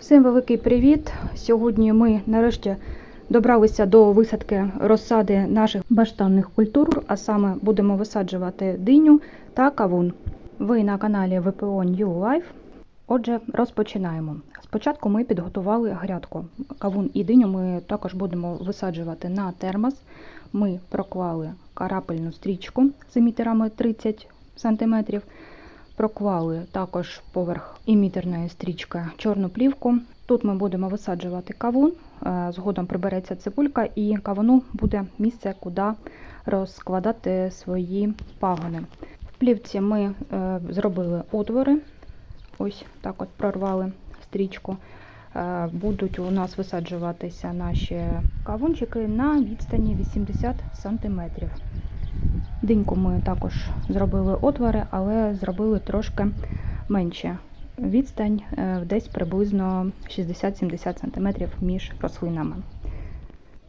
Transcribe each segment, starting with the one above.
Всім великий привіт! Сьогодні ми нарешті добралися до висадки розсади наших баштанних культур, а саме будемо висаджувати диню та кавун. Ви на каналі ВПО New Life. Отже, розпочинаємо. Спочатку ми підготували грядку. Кавун і диню ми також будемо висаджувати на термос. Ми проклали карапельну стрічку з емітерами 30 см. Проклали також поверх імітерної стрічки чорну плівку. Тут ми будемо висаджувати кавун, е, згодом прибереться цибулька, і кавуну буде місце, куди розкладати свої пагони. В плівці ми е, зробили отвори, ось так от прорвали стрічку. Е, Будуть у нас висаджуватися наші кавунчики на відстані 80 см. Диньку ми також зробили отвори, але зробили трошки менше. Відстань е, десь приблизно 60-70 см між рослинами.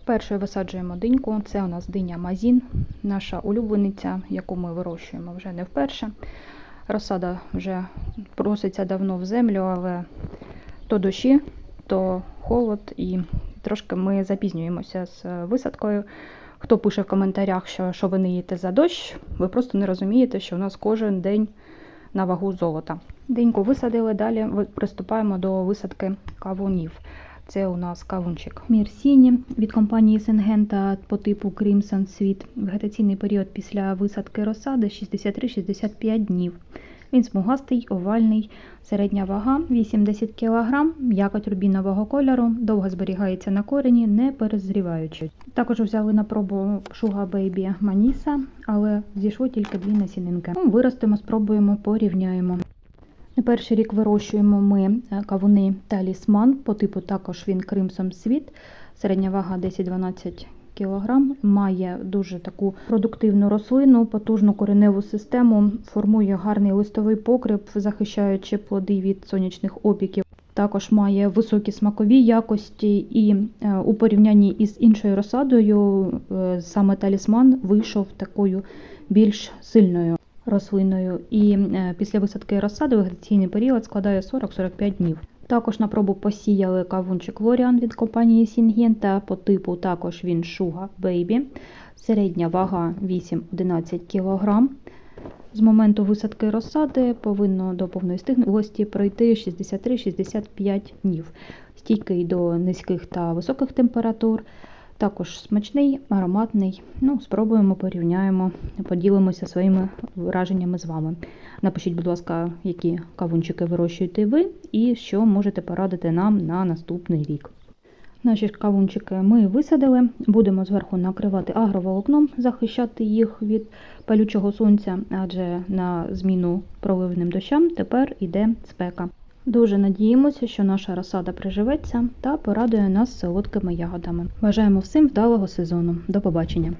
Першою висаджуємо диньку. Це у нас диня Мазін, наша улюблениця, яку ми вирощуємо вже не вперше. Розсада вже проситься давно в землю, але то дощі, то холод, і трошки ми запізнюємося з висадкою. Хто пише в коментарях, що, що ви не їдете за дощ, ви просто не розумієте, що у нас кожен день на вагу золота. Деньку висадили, далі приступаємо до висадки кавунів. Це у нас кавунчик Мірсіні від компанії Сенгента по типу Crimson Sweet. Вегетаційний період після висадки розсади 63-65 днів. Він смугастий, овальний, середня вага 80 кг, м'якоть рубінового кольору, довго зберігається на корені, не перезріваючи. Також взяли на пробу Sugar Baby Manisa, але зійшло тільки дві насінинки. Ну, Виростимо, спробуємо, порівняємо. Перший рік вирощуємо ми е, кавуни талісман, по типу також він Crimson Sweet, середня вага 10-12 кг, має дуже таку продуктивну рослину, потужну кореневу систему, формує гарний листовий покрив, захищаючи плоди від сонячних опіків. Також має високі смакові якості, і е, у порівнянні із іншою розсадою е, саме талісман вийшов такою більш сильною рослиною. І е, після висадки розсади вегетаційний період складає 40-45 днів. Також на пробу посіяли кавунчик Лоріан від компанії Сінгента. По типу також він Шуга Бейбі. Середня вага 8-11 кг. З моменту висадки розсади повинно до повної стиглості пройти 63-65 днів. Стійкий до низьких та високих температур. Також смачний, ароматний. Ну, спробуємо, порівняємо, поділимося своїми враженнями з вами. Напишіть, будь ласка, які кавунчики вирощуєте ви і що можете порадити нам на наступний рік. Наші кавунчики ми висадили, будемо зверху накривати агроволокном, захищати їх від палючого сонця, адже на зміну проливним дощам тепер іде спека. Дуже надіємося, що наша розсада приживеться та порадує нас солодкими ягодами. Бажаємо всім вдалого сезону. До побачення!